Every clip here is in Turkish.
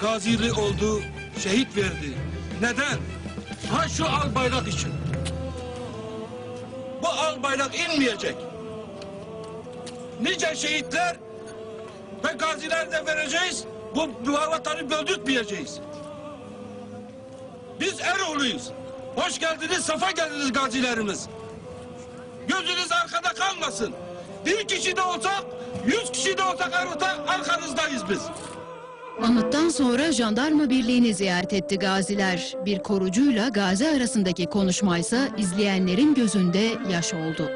gazili oldu, şehit verdi. Neden? Ha şu al bayrak için. Bu al bayrak inmeyecek. Nice şehitler ve gaziler de vereceğiz. Bu, vatanı böldürtmeyeceğiz. Biz Eroğlu'yuz. Hoş geldiniz, safa geldiniz gazilerimiz. Gözünüz arkada kalmasın. Bir kişi de olsak, yüz kişi de olsak arkanızdayız biz. Anıttan sonra jandarma birliğini ziyaret etti gaziler. Bir korucuyla gazi arasındaki konuşmaysa izleyenlerin gözünde yaş oldu.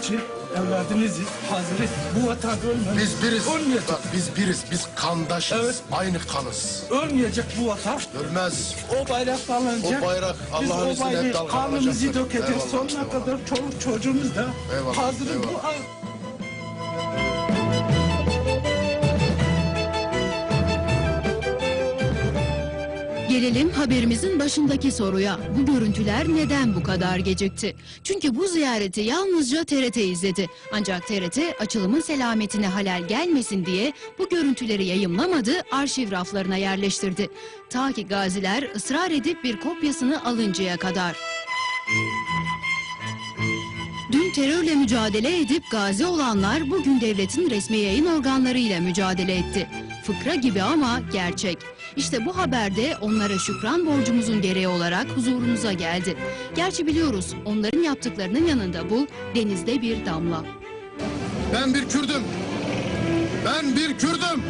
İçin evladınızız, hazırız. Bu vatan ölmez. Biz biriz. Ölmeyecek. Bak biz biriz. Biz kandaşız. Evet. Aynı kanız. Ölmeyecek bu vatan. Ölmez. O bayrak dalınacak. O bayrak Allah'ın izniyle dalgalanacaktır. kanımızı dökeceğiz. Eyvallah, Sonuna eyvallah. kadar çoluk çocuğumuz da Eyvallah, hazırız. Bu Gelelim haberimizin başındaki soruya. Bu görüntüler neden bu kadar gecikti? Çünkü bu ziyareti yalnızca TRT izledi. Ancak TRT açılımın selametine halel gelmesin diye bu görüntüleri yayımlamadı, arşiv raflarına yerleştirdi. Ta ki gaziler ısrar edip bir kopyasını alıncaya kadar. Dün terörle mücadele edip gazi olanlar bugün devletin resmi yayın organlarıyla mücadele etti. Fıkra gibi ama gerçek. İşte bu haberde onlara şükran borcumuzun gereği olarak huzurunuza geldi. Gerçi biliyoruz onların yaptıklarının yanında bu denizde bir damla. Ben bir Kürdüm. Ben bir Kürdüm.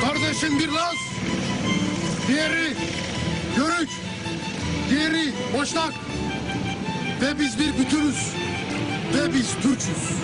Kardeşim bir Laz. Diğeri Görük. Diğeri Boşnak. Ve biz bir bütünüz. Ve biz Türk'üz.